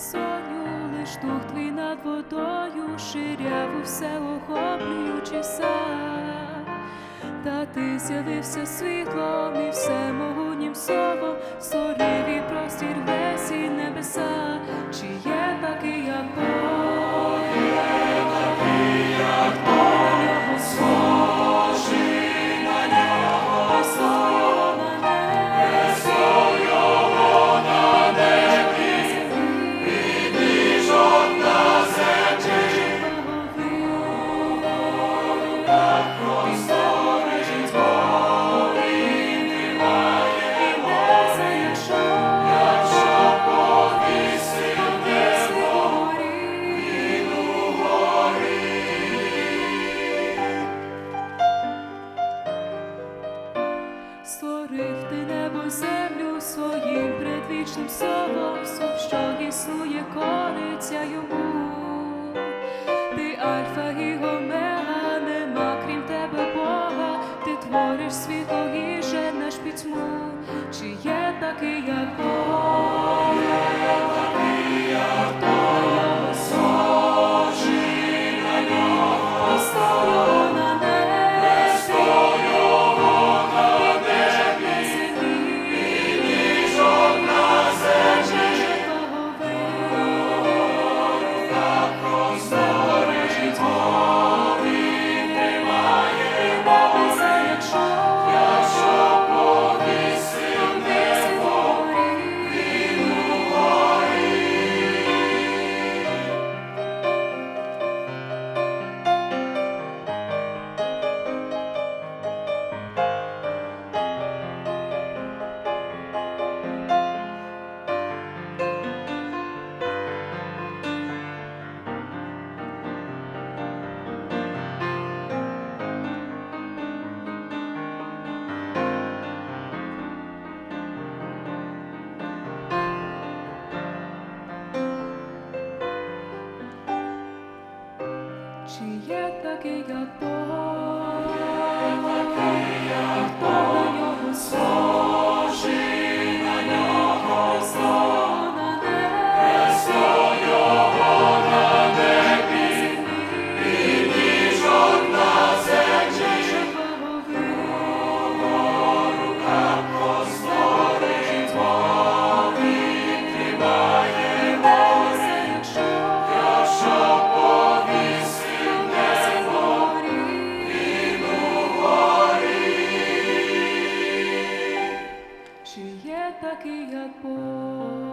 безсоню, лиш дух твій над водою, ширяв все охоплюючи сад. Та ти з'явився світлом і все могутнім словом, сорів і простір весь і небеса, Створив ти небо землю своїм предвічним словом, що існує, кориця йому. Ти альфа і гомега, нема крім тебе Бога, ти твориш світло і женеш пітьму, чи є такий, як Бог? que jag takijak Bog.